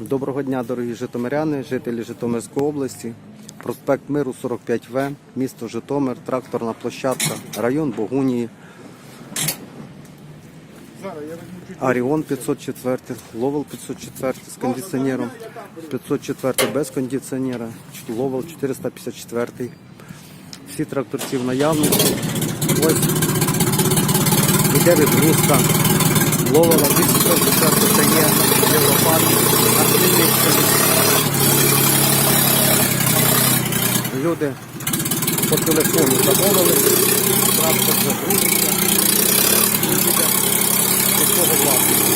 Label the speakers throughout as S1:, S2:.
S1: Доброго дня, дорогі житомиряни, жителі Житомирської області. Проспект Миру 45В, місто Житомир, тракторна площадка, район Богунії. Аріон 504, Ловел 504 з кондиціонером, 504 без кондиціонера, Ловел 454. Всі тракторці в наявності. Ось іде відгрузка Ловела 244 це є Європад, активний Люди по телефону замовили, трактор загрузиться, і їде до свого власника.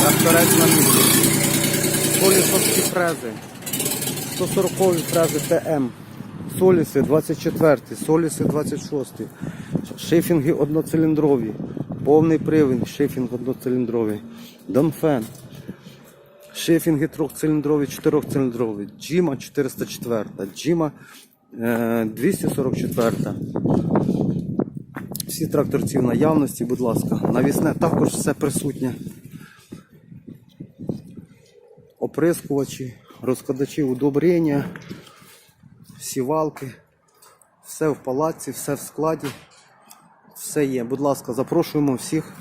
S1: Тракторець на місці. Солісовські фрези. 140 фрези ТМ. Соліси 24, соліси 26, шифінги одноциліндрові, повний привід, шифінг одноциліндровий, Донфен, шифінги трьохциліндрові, чотирьохциліндрові, Джима 404, Джима е, 244. Всі тракторці в наявності, будь ласка. Навісне також все присутнє. Оприскувачі, розкладачі удобрення, сівалки, все в палаці, все в складі, все є. Будь ласка, запрошуємо всіх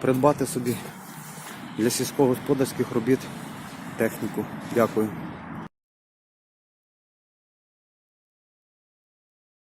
S1: придбати собі для сільськогосподарських робіт техніку. Дякую.